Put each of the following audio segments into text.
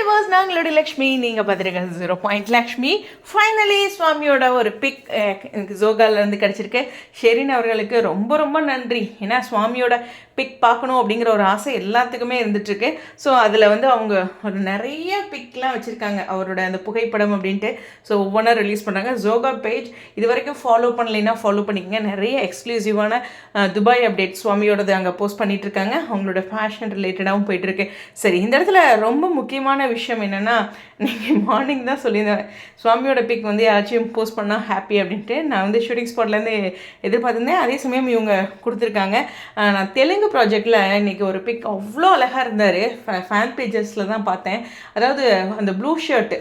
விவாஸ் நாங்களுடைய லக்ஷ்மி நீங்கள் பார்த்துருக்க zero point Lakshmi. Finally சுவாமியோட ஒரு பிக் எனக்கு ஜோகாலேருந்து கிடச்சிருக்கு. ஷெரின் அவர்களுக்கு ரொம்ப ரொம்ப நன்றி. ஏன்னா சுவாமியோட பிக் பார்க்கணும் அப்படிங்கிற ஒரு ஆசை எல்லாத்துக்குமே இருந்துகிட்ருக்கு ஸோ அதில் வந்து அவங்க ஒரு நிறைய பிக்லாம் வச்சுருக்காங்க. அவரோட அந்த புகைப்படம் அப்படின்ட்டு. ஸோ ஒவ்வொன்றா ரிலீஸ் பண்ணுறாங்க ஜோகா பேஜ் இது வரைக்கும் ஃபாலோ பண்ணலைன்னா ஃபாலோ பண்ணிக்கங்க. நிறைய எக்ஸ்க்ளூசிவான துபாய் அப்டேட் சுவாமியோடது அங்கே போஸ்ட் பண்ணிகிட்ருக்காங்க இருக்காங்க அவங்களோட ஃபேஷன் ரிலேட்டடாகவும் போயிட்டுருக்கு. சரி இந்த இடத்துல ரொம்ப முக்கியமான விஷயம் என்னென்னா நீங்கள் மார்னிங் தான் சொல்லியிருந்தேன். சுவாமியோட பிக் வந்து யாராச்சும் போஸ்ட் பண்ணால் ஹாப்பி அப்படின்ட்டு நான் வந்து ஷூட்டிங் ஸ்பாட்லேருந்து எதிர்பார்த்துருந்தேன். அதே சமயம் இவங்க கொடுத்துருக்காங்க. நான் தெலுங்கு ப்ராஜெக்டில் இன்னைக்கு ஒரு பிக் அவ்வளோ அழகாக இருந்தார். ஃபேன் பேஜஸில் தான் பார்த்தேன். அதாவது அந்த ப்ளூ ஷர்ட்டு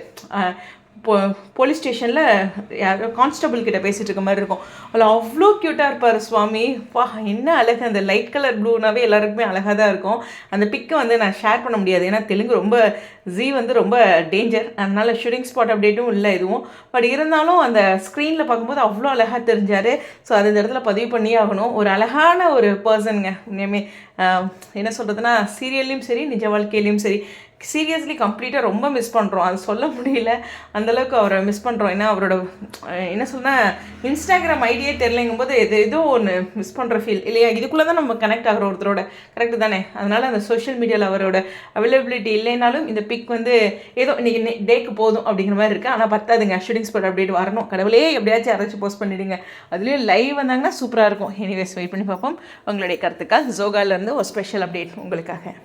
போ போலீஸ் ஸ்டேஷனில் யாரோ கான்ஸ்டபிள் கிட்ட பேசிகிட்டு இருக்க மாதிரி இருக்கும். அதில் அவ்வளோ க்யூட்டாக இருப்பார் சுவாமி. வா என்ன அழகு. அந்த லைட் கலர் ப்ளூனாவே எல்லாருக்குமே அழகாக தான் இருக்கும். அந்த பிக்கை வந்து நான் ஷேர் பண்ண முடியாது. ஏன்னா தெலுங்கு ரொம்ப ஜி வந்து ரொம்ப டேஞ்சர் அதனால் ஷூட்டிங் ஸ்பாட் அப்டேட்டும் இல்லை எதுவும். பட் இருந்தாலும் அந்த ஸ்க்ரீனில் பார்க்கும்போது அவ்வளோ அழகாக தெரிஞ்சார். ஸோ அது இந்த இடத்துல பதிவு பண்ணியே ஆகணும். ஒரு அழகான ஒரு பர்சனுங்க உண்மையுமே என்ன சொல்கிறதுனா சீரியல்லையும் சரி நிஜ வாழ்க்கையிலையும் சரி. சீரியஸ்லி கம்ப்ளீட்டாக ரொம்ப மிஸ் பண்ணுறோம் அது சொல்ல முடியல. அந்தளவுக்கு அவரை மிஸ் பண்ணுறோம் ஏன்னா அவரோட என்ன சொன்னால் இன்ஸ்டாகிராம் ஐடியே தெரிலங்கும் போது எது ஏதோ ஒன்று மிஸ் பண்ணுற ஃபீல் இல்லையா? இதுக்குள்ளே தான் நம்ம கனெக்ட் ஆகிற ஒருத்தரோட. கரெக்டு தானே? அதனால் அந்த சோஷியல் மீடியாவில் அவரோட அவைலபிலிட்டி இல்லைனாலும் இந்த பிக் வந்து ஏதோ இன்றைக்கி டேக்கு போதும் அப்படிங்கிற மாதிரி இருக்குது ஆனால் பத்தாதுங்க. ஷூட்டிங் ஸ்பாட் அப்டேட் வரணும். கடவுளே எப்படியாச்சும் யாராச்சும் போஸ்ட் பண்ணிவிடுங்க அதுலேயும் லைவ் வந்தாங்கன்னா சூப்பராக இருக்கும். எனிவேஸ் வெயிட் பண்ணி பார்ப்போம். உங்களுடைய கருத்துக்கள். ஜோகாலேருந்து ஒரு ஸ்பெஷல் அப்டேட் உங்களுக்காக.